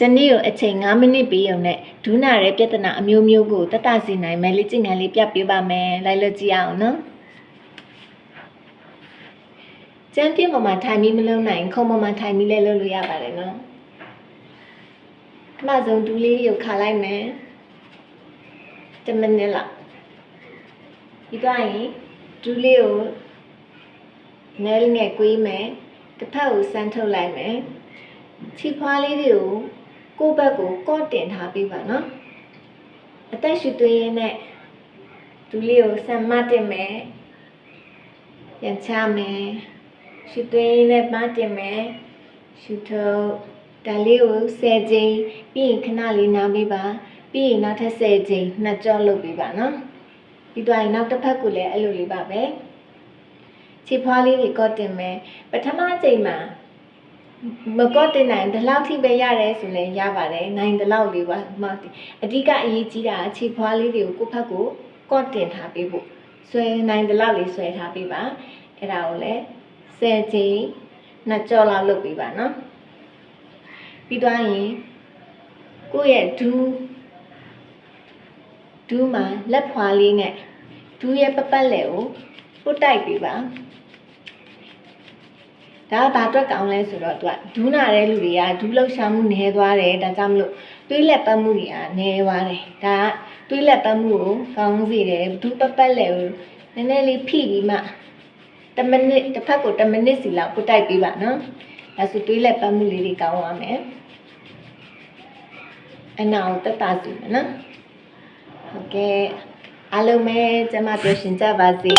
တနေ့ကိုအချိန်9မိနစ်ပြီးရုံနဲ့ဒူးနာရဲ့ပြဿနာအမျိုးမျိုးကိုတတ်တစီနိုင်မယ်လေ့ကျင့်ခန်းလေးပြပေးပါမယ်လိုက်လို့ကြည့်အောင်နော်ကျန်းပြင်းပေါ်မှာထိုင်ပြီးမလုံးနိုင်ခုံပေါ်မှာထိုင်ပြီးလည်းလုပ်လို့ရပါတယ်နော်အမှဆုံးဒူးလေးကိုခါလိုက်မယ်10မိနစ်လောက်ပြီးသွားရင်ဒူးလေးကိုနဲလေးနဲ့ကွေးမယ်တစ်ဖက်ကိုဆန်းထုတ်လိုက်မယ်ခြေဖွားလေးတွေကို ကိုယ့်ဘက်ကိုကော့တင်ထားပေးပါနော်အသက်ရှူသွင်းရင်းနဲ့ဒူးလေးကိုဆန်မတင်မယ်ပြန်ချမယ်ရှူသွင်းရင်းနဲ့မတင်မယ်ရှူထုတ်ဒါလေးကို10ကြိမ်ပြီးရင်ခဏလေးနားပေးပါပြီးရင်နောက်ထပ်10ကြိမ်နှစ်ကြော့လုပ်ပေးပါနော်ပြီးသွားရင်နောက်တစ်ဖက်ကိုလည်းအဲ့လိုလေးပါပဲခြေဖွားလေးတွေကော့တင်မယ်ပထမအချိန်မှာ မကော့တင်နိုင်ဒီလောက်ထိပဲရတယ်ဆိုရင်ရပါတယ်နိုင်ဒီလောက်လေးပါမအဓိကအရေးကြီးတာအခြေဖွားလေးတွေကိုကိုယ့်ဘက်ကိုကော့တင်ထားပေးဖို့ဆွဲနိုင်ဒီလောက်လေးဆွဲထားပေးပါအဲ့ဒါကိုလည်း10ချိန်နှစ်ကြော်လောက်လုပ်ပေးပါနော်ပြီးသွားရင်ကိုယ့်ရဲ့ဒူးဒူးမှာလက်ဖွာလေးနဲ့ဒူးရဲ့ပပတ်လည်ကိုပုတ်တိုက်ပေးပါ ဒါကဘာအတွက်ကောင်းလဲဆိုတော့သူကဒူးနာတဲ့လူတွေကဒူးလောက်ရှာမှုနည်းသွားတယ်ဒါကြောင့်မလို့တွေးလက်ပတ်မှုတွေကနည်းသွားတယ်ဒါကတွေးလက်ပတ်မှုကိုကောင်းစေတယ်ဒူးပတ်ပတ်လဲကိုနည်းနည်းလေးဖိပြီးမှ10မိနစ်တစ်ဖက်ကို10မိနစ်စီလောက်ပုတ်တိုက်ပေးပါနော်ဒါဆိုတွေးလက်ပတ်မှုလေးတွေကောင်းသွားမယ်အနာကိုတက်တာစီမယ်နော်ဟုတ်ကဲ့အားလုံးပဲကျမပြောရှင်ကြပါစေ